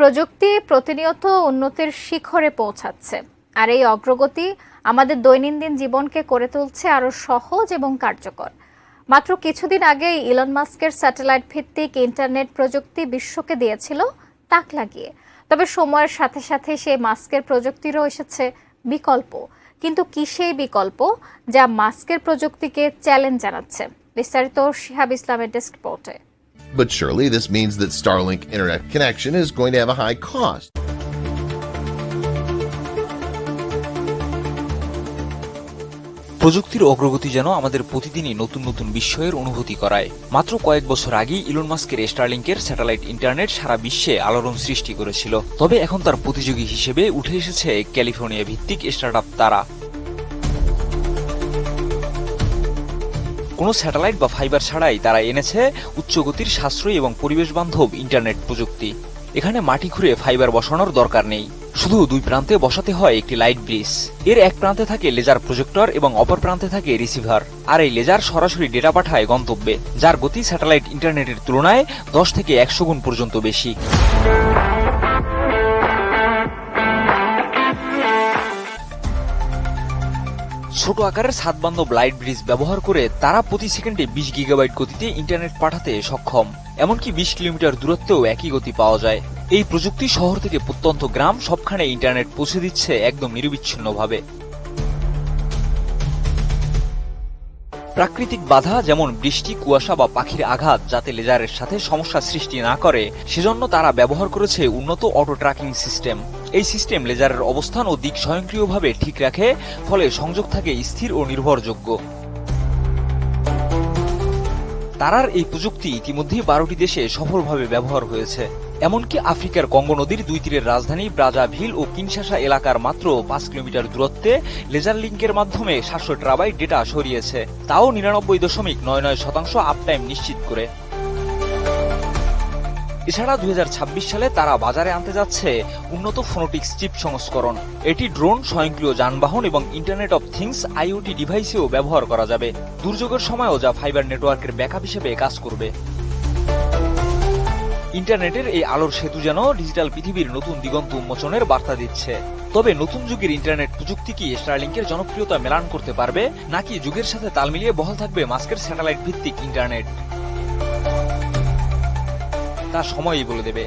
প্রযুক্তি প্রতিনিয়ত উন্নতির শিখরে পৌঁছাচ্ছে। আর এই অগ্রগতি আমাদের দৈনন্দিন জীবনকে করে তুলছে আরও সহজ এবং কার্যকর। মাত্র কিছুদিন আগেই ইলন মাস্কের স্যাটেলাইট ভিত্তিক ইন্টারনেট প্রযুক্তি বিশ্বকে দিয়েছিল তাক লাগিয়ে। তবে সময়ের সাথে সাথে সেই মাস্কের প্রযুক্তিরও এসেছে বিকল্প। কিন্তু কি সেই বিকল্প যা মাস্কের প্রযুক্তিকে চ্যালেঞ্জ জানাচ্ছে? বিস্তারিত শিহাব ইসলামের ডেস্ক রিপোর্টে। But surely this means that Starlink internet connection is going to have a high cost. প্রযুক্তির অগ্রগতি যেন আমাদের প্রতিদিনই নতুন নতুন বিস্ময়ের অনুভূতি করায়। মাত্র কয়েক বছর আগেই ইলন মাস্কের স্টারলিংকের স্যাটেলাইট ইন্টারনেট সারা বিশ্বে আলোড়ন সৃষ্টি করেছিল। তবে এখন তার প্রতিযোগী হিসেবে উঠে এসেছে ক্যালিফোর্নিয়া ভিত্তিক স্টার্টআপ তারা। কোনো স্যাটেলাইট বা ফাইবার ছাড়াই তারা এনেছে উচ্চগতির সাশ্রয়ী এবং পরিবেশ বান্ধব ইন্টারনেট প্রযুক্তি। এখানে মাটি খুঁড়ে ফাইবার বসানোর দরকার নেই। শুধু দুই প্রান্তে বসাতে হয় একটি লাইট ব্রিজ। এর এক প্রান্তে থাকে লেজার প্রজেক্টর এবং অপর প্রান্তে থাকে রিসিভার। আর এই লেজার সরাসরি ডেটা পাঠায় গন্তব্যে, যার গতি স্যাটেলাইট ইন্টারনেটের তুলনায় দশ থেকে একশো গুণ পর্যন্ত বেশি। ছোট আকারের সাত বান্ধব লাইট ব্রিজ ব্যবহার করে তারা প্রতি সেকেন্ডে বিশ গিগাবাইট গতিতে ইন্টারনেট পাঠাতে সক্ষম। এমনকি বিশ কিলোমিটার দূরত্বেও একই গতি পাওয়া যায়। এই প্রযুক্তি শহর থেকে প্রত্যন্ত গ্রাম সবখানে ইন্টারনেট পৌঁছে দিচ্ছে একদম নিরবিচ্ছিন্নভাবে। প্রাকৃতিক বাধা যেমন বৃষ্টি, কুয়াশা বা পাখির আঘাত যাতে লেজারের সাথে সমস্যা সৃষ্টি না করে, সেজন্য তারা ব্যবহার করেছে উন্নত অটো ট্র্যাকিং সিস্টেম এই সিস্টেম লেজারের অবস্থান ও দিক স্বয়ংক্রিয়ভাবে ঠিক রাখে, ফলে সংযোগ থাকে স্থির ও নির্ভরযোগ্য। তারার এই প্রযুক্তি ইতিমধ্যেই বারোটি দেশে সফলভাবে ব্যবহার হয়েছে। এমনকি আফ্রিকার কঙ্গো নদীর দুই তীরের রাজধানী ব্রাজাভিল ও কিনশাসা এলাকার মাত্র পাঁচ কিলোমিটার দূরত্বে লেজার লিঙ্কের মাধ্যমে সাতশো ট্রাবাইট ডেটা সরিয়েছে। তাও নিরানব্বই দশমিক নয় নয় শতাংশ আপটাইম নিশ্চিত করে। এছাড়া দুই হাজার ছাব্বিশ সালে তারা বাজারে আনতে যাচ্ছে উন্নত ফোনোটিক্স চিপ সংস্করণ। এটি ড্রোন, স্বয়ংক্রিয় যানবাহন এবং ইন্টারনেট অফ থিংস আইওটি ডিভাইসেও ব্যবহার করা যাবে। দুর্যোগের সময়ও যা ফাইবার নেটওয়ার্কের ব্যাকআপ হিসেবে কাজ করবে। ইন্টারনেটের এই আলোর সেতু যেন ডিজিটাল পৃথিবীর নতুন দিগন্ত উন্মোচনের বার্তা দিচ্ছে। তবে নতুন যুগের ইন্টারনেট প্রযুক্তি কি স্টারলিংকের জনপ্রিয়তা মেলান করতে পারবে? নাকি যুগের সাথে তাল মিলিয়ে বহাল থাকবে মাস্কের স্যাটেলাইট ভিত্তিক ইন্টারনেট তা সময়ই বলে দেবে।